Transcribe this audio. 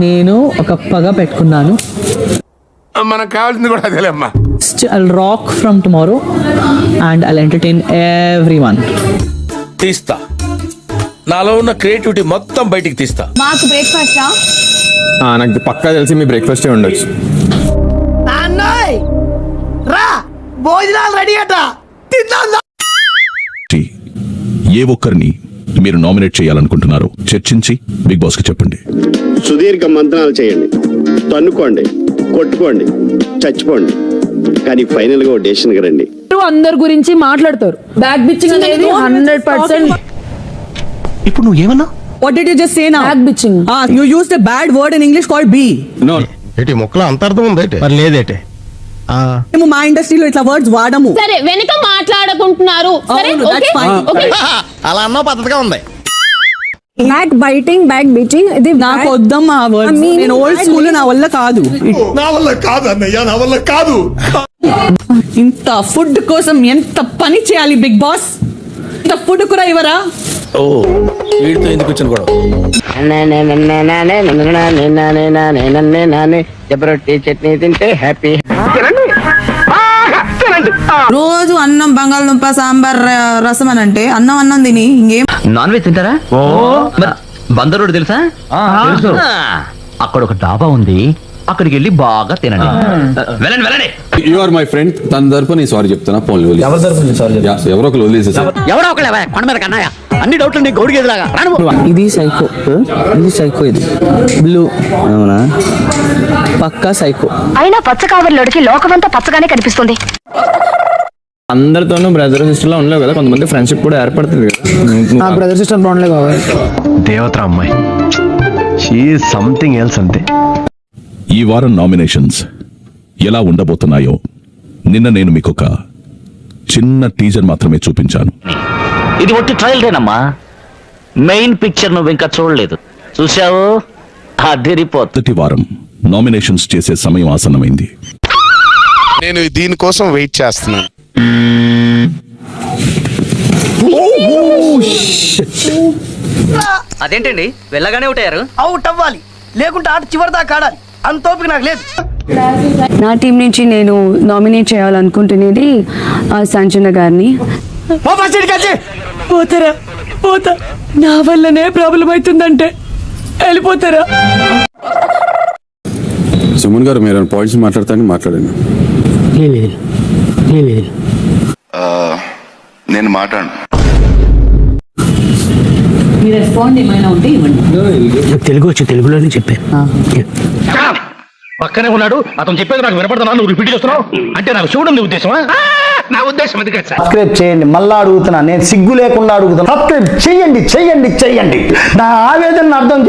నేను ఒక పగ పెట్టుకున్నాను. మనకు కావాల్సింది కూడా అదేలేమ్మా I rock from tomorrow and I entertain everyone తీస్తా. నాలో ఉన్న క్రియేటివిటీ మొత్తం బయటికి తీస్తా. మాకు బ్రేక్ఫాస్ట్ ఆ, నాకు పక్కా తెలిసి మీ బ్రేక్ఫాస్టే ఉండొచ్చు. రా! భోజనాలు రెడీ అట. తిందాం ఏ ఒక్కరిని మీరు నామినేట్ చేయాలనుకుంటున్నారో. చర్చించి బిగ్ బాస్కి చెప్పండి. సుదీర్ఘ మంత్రాలు చేయండి. తన్నుకోండి. కొట్టుకోండి. చచ్చిపోండి. కానీ ఫైనల్గా డెసిషన్ రండి. అందరి గురించి మాట్లాడతారు. బ్యాక్ బిచ్చింగ్ అనేది హండ్రెడ్ పర్సెంట్ ఇప్పుడు నువ్వు ఏమన్నా? What did you just say now back bitching you used a bad word in English called B ఏంటి మొక్కలో అంత అర్థం ఉంది మరి లేదేటే? మేము మా ఇండస్ట్రీలో ఇట్లా వర్డ్స్ వాడము. సరే వెనక మాట్లాడుకుంటున్నారు. సరే అవును, that's ఓకే? fine. ఓకే. అలా అన్న పద్ధతిగా ఉంది. బ్యాక్ బైటింగ్ బ్యాక్ బిచింగ్ ఇది నాకు వద్దమ్మా ఆ వర్డ్స్ నేను ఓల్డ్ స్కూల్ నా వల్ల కాదు. నా వల్ల కాదు అన్నయ్య నా వల్ల కాదు. ఇంత ఫుడ్ కోసం ఎంత పని చేయాలి బిగ్ బాస్ ఇంత ఫుడ్ కూడా ఇవ్వరా? ఓ వీడితో ఎందుకు వచ్చిన గొడవ? జబరొట్టి చట్నీ తింటే హ్యాపీ రోజు అన్నం బంగాళదుంప సాంబార్ రసం అని అంటే అన్నం అన్నం తిని ఇంకేం? నాన్ వెజ్ తింటారా? మరి బందర్ రోడ్ తెలుసా? తెలుసు. అక్కడ ఒక డాబా ఉంది. అక్కడికి వెళ్ళి బాగా తినండి. వెళ్ళండి వెళ్ళండి. యు ఆర్ మై ఫ్రెండ్ తన తరపు నేను సారీ చెప్తున్నా. వదిలేసి. ఎవరి తరపున చెప్తున్నా? Yeah, ఎవరో ఒకరు వదిలేసేసారు ఎవడో ఒకళ్ళే కొండ మీద కన్నాయ? అన్ని డౌట్లు నీ రాను. ఇది సైకో ఇది సైకో ఇది. బ్లూ అవునా? పక్కా సైకో అయినా పచ్చ కావర్లోడికి లోకమంతా పచ్చగానే కనిపిస్తుంది. అందరితోనూ బ్రదర్ సిస్టర్ లా ఉండలేవు కదా కొంతమంది ఫ్రెండ్షిప్ కూడా ఏర్పడుతుంది కదా. బ్రదర్ సిస్టర్ బాగుండలే బాబాయ్. దేవత అమ్మాయి. షీ సంథింగ్ ఎల్స్ అంతే. ఈ వారం నామినేషన్స్ ఎలా ఉండబోతున్నాయో నిన్న నేను మీకు ఒక చిన్న టీజర్ మాత్రమే చూపించాను. ఇది ఒట్టి ట్రయల్ దేనమ్మా మెయిన్ పిక్చర్ నువ్వు ఇంకా చూడలేదు. చూసావు అదిరిపోతుంది మొదటి వారం నామినేషన్స్ చేసే సమయం ఆసన్నమైంది. నేను దీనికోసం వెయిట్ చేస్తున్నాను. అదేంటండి? వెళ్ళగానే ఉంటారు అవుట్ అవ్వాలి. లేకుంటే ఆట చివరి దాకా ఆడాలి. అంత ఓపిక నాకు లేదు. నా టీం నుంచి నేను నామినేట్ చేయాలనుకుంటున్నది ఆ, సంజన గారిని. పోతారా? పోతా. నా వల్లనే ప్రాబ్లం అవుతుందంటే. వెళ్ళిపోతారా? సుమన్ గారు మీరు పాయింట్స్ మాట్లాడతాను మాట్లాడండి. నేను మాట్లాడు తెలుగు వచ్చి తెలుగులోనే చెప్పాను పక్కనే ఉన్నాడు. అతను చెప్పేది నాకు వినపడుతున్నా నువ్వు రిపీట్ చేస్తున్నావు? అంటే నాకు చూడడం నీ ఉద్దేశమా? నా ఉద్దేశం అది కాదు సబ్స్క్రైబ్ చేయండి మళ్ళా అడుగుతున్నా. నేను సిగ్గు లేకుండా అడుగుతున్నా. సబ్స్క్రైబ్ చేయండి చేయండి చేయండి. నా ఆవేదన అర్థం